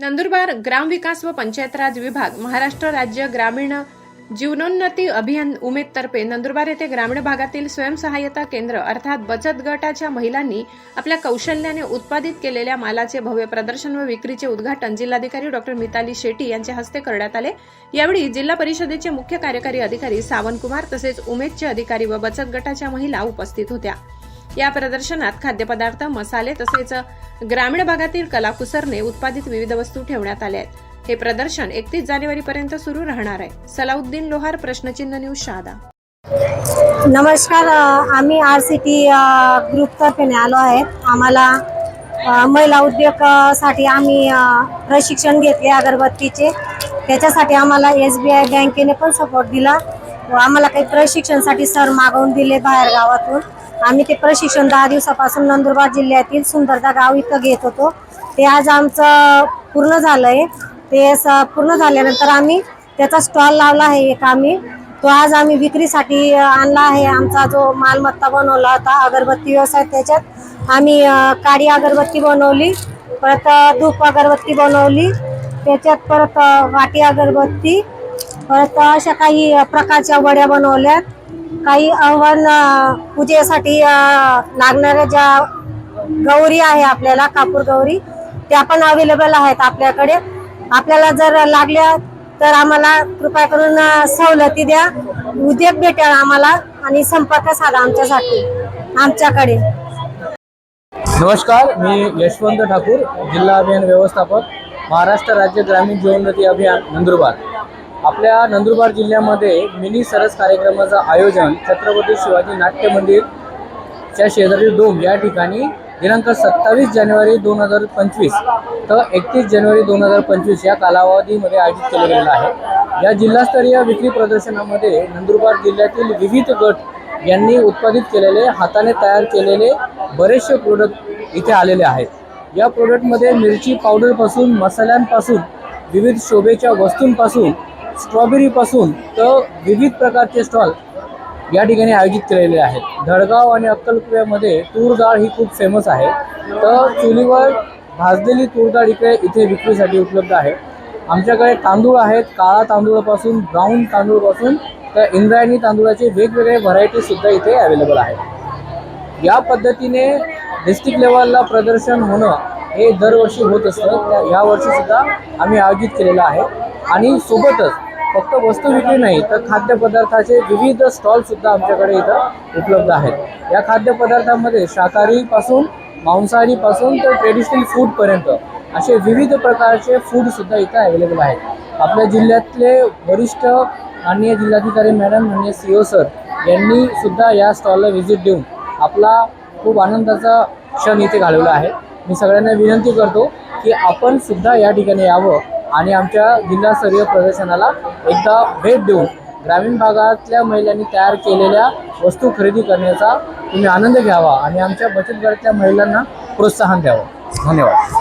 नंदुरबार ग्रामविकास व पंचायत राज विभाग महाराष्ट्र राज्य ग्रामीण जीवनोन्नती अभियान उमेदतर्फे नंदुरबार येथे ग्रामीण भागातील स्वयंसहाय्यता केंद्र अर्थात बचत गटाच्या महिलांनी आपल्या कौशल्याने उत्पादित केलेल्या मालाचे भव्य प्रदर्शन व विक्रीचे उद्घाटन जिल्हाधिकारी डॉक्टर मिताली शेट्टी यांच्या हस्ते करण्यात आले. यावेळी जिल्हा परिषदेचे मुख्य कार्यकारी अधिकारी सावंतकुमार तसेच उमेदचे अधिकारी व बचत गटाच्या महिला उपस्थित होत्या. या प्रदर्शनात खाद्यपदार्थ मसाले तसेच ग्रामीण भागातील कलाकुसरने उत्पादित विविध वस्तू ठेवण्यात आल्या आहेत. हे प्रदर्शन एकतीस जानेवारी पर्यंत सुरू राहणार आहे. सलाउद्दीन लोहार प्रश्नचिन्ह न्यूज शहादा नमस्कार आम्ही आर सी टी ग्रुपतर्फे आलो आहेत. आम्हाला महिला उद्योगासाठी आम्ही प्रशिक्षण घेतले अगरबत्तीचे. त्याच्यासाठी आम्हाला एस बी आय बँकेने पण सपोर्ट दिला. व आम्हाला काही प्रशिक्षणासाठी सर मागवून दिले बाहेर गावातून. आम्ही ते प्रशिक्षण दहा दिवसापासून नंदुरबार जिल्ह्यातील सुंदरदा गाव इथं घेत होतो. ते आज आमचं पूर्ण झालं आहे ते स- पूर्ण झाल्यानंतर आम्ही त्याचा स्टॉल लावला आहे एक आम्ही. तो आज आम्ही विक्रीसाठी आणला आहे. आमचा जो मालमत्ता बनवला होता अगरबत्ती व्यवसाय त्याच्यात आम्ही काडी काळी अगरबत्ती बनवली परत धूप अगरबत्ती बनवली त्याच्यात परत वाटी अगरबत्ती परत अशा काही प्रकारच्या वड्या बनवल्यात. काही आव्हान पूजेसाठी लागणाऱ्या ज्या गौरी आहे आपल्याला कापूर गौरी त्या पण अवेलेबल आहेत आपल्याकडे. आपल्याला जर लागल्या तर आम्हाला कृपया करून सवलती द्या. उद्योग भेटेल आम्हाला आणि संपर्क साधा आमच्यासाठी आमच्याकडे. नमस्कार मी यशवंत ठाकूर जिल्हा अभियान व्यवस्थापक महाराष्ट्र राज्य ग्रामीण जीवनगती अभियान नंदुरबार. आपल्या नंदुरबार जिल्ह्यामध्ये मिनी सरस कार्यक्रमाचं आयोजन छत्रपती शिवाजी नाट्य मंदिरच्या शेजारील डोंग या ठिकाणी दिनांक सत्तावीस जानेवारी दोन हजार पंचवीस तर एकतीस जानेवारी दोन हजार पंचवीस या कालावधीमध्ये आयोजित केलं गेलेलं आहे. या जिल्हास्तरीय विक्री प्रदर्शनामध्ये नंदुरबार जिल्ह्यातील विविध गट यांनी उत्पादित केलेले हाताने तयार केलेले बरेचसे प्रोडक्ट इथे आलेले आहेत. या प्रोडक्टमध्ये मिरची पावडरपासून मसाल्यांपासून विविध शोभेच्या वस्तूंपासून स्ट्रॉबेरीपासून तर विविध प्रकारचे स्टॉल या ठिकाणी आयोजित केलेले आहेत. धडगाव आणि अक्कलकुव्यामध्ये तूर डाळ ही खूप फेमस आहे. तर चुलीवर भाजलेली तूर डाळ इकडे इथे विक्रीसाठी उपलब्ध आहे. आमच्याकडे तांदूळ आहेत काळा तांदूळापासून ब्राऊन तांदूळपासून तर इंद्रायणी तांदूळाचे वेगवेगळे व्हरायटीसुद्धा इथे अवेलेबल आहेत. या पद्धतीने डिस्ट्रिक्ट लेवलला प्रदर्शन होणं हे दरवर्षी होत असतं. त्या या सुद्धा आम्ही आयोजित केलेलं आहे. आणि सोबतच फक्त वस्तू विक्री नाही तर खाद्यपदार्थाचे विविध स्टॉलसुद्धा आमच्याकडे इथं उपलब्ध आहेत. या खाद्यपदार्थामध्ये शाकाहारीपासून मांसाहारीपासून तर ट्रेडिशनल फूडपर्यंत असे विविध प्रकारचे फूडसुद्धा इथं अवेलेबल आहेत. आपल्या जिल्ह्यातले वरिष्ठ माननीय जिल्हाधिकारी मॅडम माननीय सी ओ सर यांनी सुद्धा या स्टॉलला व्हिजिट देऊन आपला खूप आनंदाचा क्षण इथे घालवला आहे. मी सगळ्यांना विनंती करतो की आपण सुद्धा या ठिकाणी यावं आणि आमच्या जिल्हास्तरीय प्रदर्शनाला एकदा भेट देऊन ग्रामीण भागातल्या महिलांनी तयार केलेल्या वस्तू खरेदी करण्याचा तुम्ही आनंद घ्यावा आणि आमच्या बचत गटातल्या महिलांना प्रोत्साहन द्यावं. धन्यवाद.